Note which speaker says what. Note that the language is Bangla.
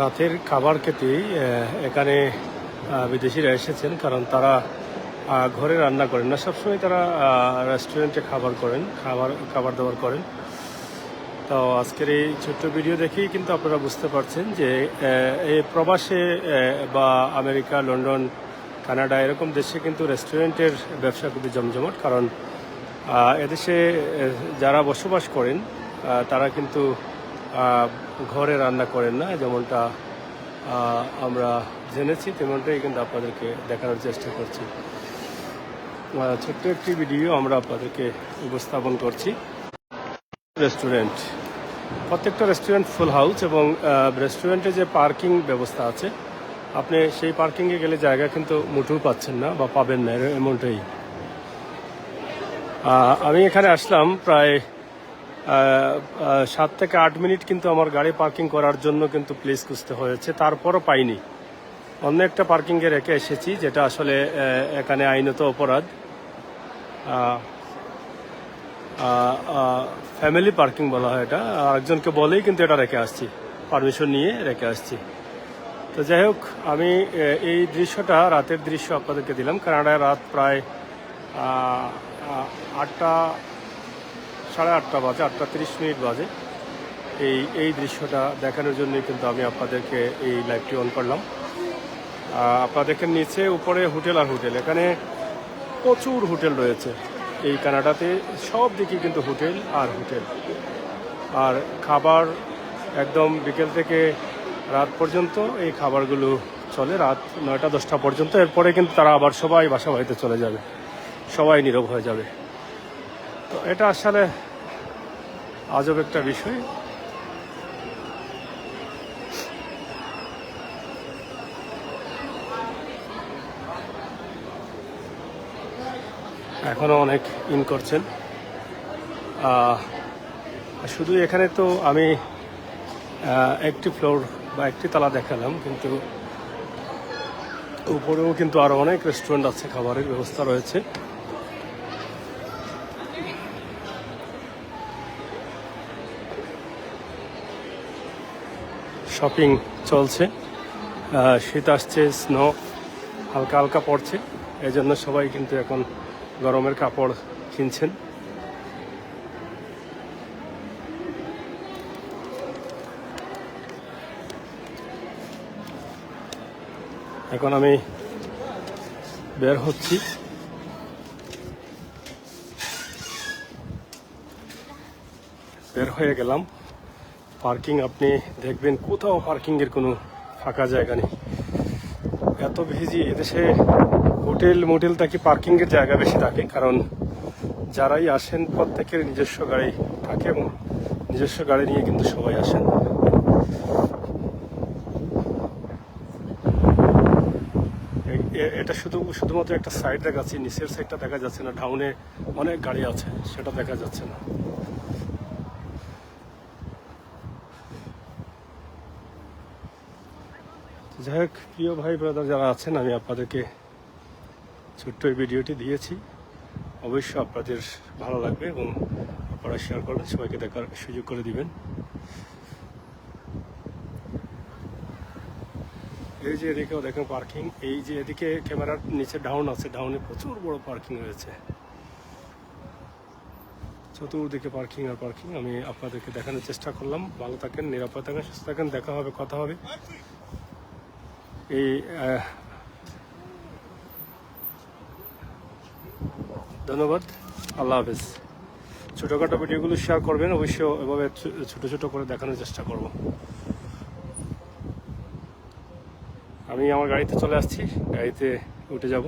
Speaker 1: রাতের খাবার আহ, এখানে বিদেশিরা এসেছেন কারণ তারা ঘরে রান্না করেন না। সবসময় তারা রেস্টুরেন্টে খাবার করেন খাবার খাবার দাবার করেন। তো আজকের এই ছোট্ট ভিডিও দেখেই কিন্তু আপনারা বুঝতে পারছেন যে এই প্রবাসে বা আমেরিকা লন্ডন কানাডা এরকম দেশে কিন্তু রেস্টুরেন্টের ব্যবসা খুবই জমজমাট। কারণ এদেশে যারা বসবাস করেন তারা কিন্তু ঘরে রান্না করেন না, যেমনটা আমরা জেনেছি, তেমনটাই কিন্তু আপনাদেরকে দেখানোর চেষ্টা করছি। ছোট্ট একটি ভিডিও আমরা আপনাদেরকে উপস্থাপন করছি। রেস্টুরেন্ট। প্রত্যেকটা রেস্টুরেন্ট ফুল হাউস এবং রেস্টুরেন্টে যে পার্কিং ব্যবস্থা আছে, আপনি সেই পার্কিংয়ে গেলে জায়গা কিন্তু মুঠেও পাচ্ছেন না বা পাবেন না, এমনটাই। আমি এখানে আসলাম প্রায় সাত থেকে আট মিনিট কিন্তু আমার গাড়ি পার্কিং করার জন্য কিন্তু প্লেস খুঁজতে হয়েছে। তারপরও পাইনি। অন্য একটা পার্কিংয়ে রেখে এসেছি, যেটা আসলে এখানে আইনত অপরাধ। ফ্যামিলি পার্কিং বলা হয় এটা। আরেকজনকে বলেই কিন্তু এটা রেখে আসছি। পারমিশন নিয়ে রেখে আসছি। তো যাই হোক, আমি এই দৃশ্যটা রাতের দৃশ্য আপনাদেরকে দিলাম। কানাডায় রাত প্রায় আটটা সাড়ে আটটা বাজে, আটটা তিরিশ মিনিট বাজে। এই এই দৃশ্যটা দেখানোর জন্য কিন্তু আমি আপনাদেরকে এই লাইভটি অন করলাম। আপনাদেরকে নিচে উপরে হোটেল আর হোটেল, এখানে প্রচুর হোটেল রয়েছে। এই কানাডাতে সব দিকে কিন্তু হোটেল আর হোটেল। আর খাবার একদম বিকেল থেকে রাত পর্যন্ত এই খাবারগুলো চলে, রাত নয়টা দশটা পর্যন্ত। এরপরে কিন্তু তারা আবার সবাই বাসা বাড়িতে চলে যাবে। সবাই নীরব হয়ে যাবে। তো এটা আসলে আজব একটা বিষয়। এখনও অনেক ইন করছেন। শুধু এখানে তো আমি একটি ফ্লোর বা একটি তালা দেখালাম, কিন্তু উপরেও কিন্তু আরও অনেক রেস্টুরেন্ট আছে, খাবারের ব্যবস্থা রয়েছে। শপিং চলছে। শীত আসছে, স্নো, হালকা হালকা পড়ছে। এই জন্য সবাই কিন্তু এখন গরমের কাপড় কিনছেন। এখন আমি বের হচ্ছি। বের হয়ে গেলাম। পার্কিং আপনি দেখবেন কোথাও পার্কিং এর কোনো ফাঁকা জায়গা নেই। এত ভিজি এদেশে হোটেল মোটেল থাকি পার্কিং এর জায়গা বেশি থাকে কারণ যারাই আসেন প্রত্যেকের নিজস্ব গাড়ি থাকে এবং নিজস্ব গাড়ি নিয়ে কিন্তু সবাই আসেন। এটা শুধু, শুধুমাত্র একটা সাইড দেখাচ্ছি, নিচের সাইডটা দেখা যাচ্ছে না ডাউনে অনেক গাড়ি আছে, সেটা দেখা যাচ্ছে না। যাই হোক, প্রিয় ভাই ব্রাদার, যারা আছেন, আমি আপনাদেরকে ছোট্ট এই ভিডিওটি দিয়েছি। অবশ্যই আপনাদের ভালো লাগবে এবং আপনারা শেয়ার করবেন, সবাইকে দেখার সুযোগ করে দিবেন। এই যে এদিকেও দেখেন পার্কিং এই যে এদিকে ক্যামেরার নিচে ডাউন আছে ডাউনে প্রচুর বড় পার্কিং রয়েছে। চতুর্দিকে পার্কিং আর পার্কিং আমি আপনাদেরকে দেখানোর চেষ্টা করলাম। ভালো থাকেন, নিরাপদ থাকেন, সুস্থ থাকেন, দেখা হবে, কথা হবে। এই ধন্যবাদ। আল্লাহ হাফেজ। ছোটোখাটো ভিডিওগুলো শেয়ার করবেন অবশ্য এভাবে ছোট ছোট করে দেখানোর চেষ্টা করব। আমি আমার গাড়িতে চলে আসছি, গাড়িতে উঠে যাব।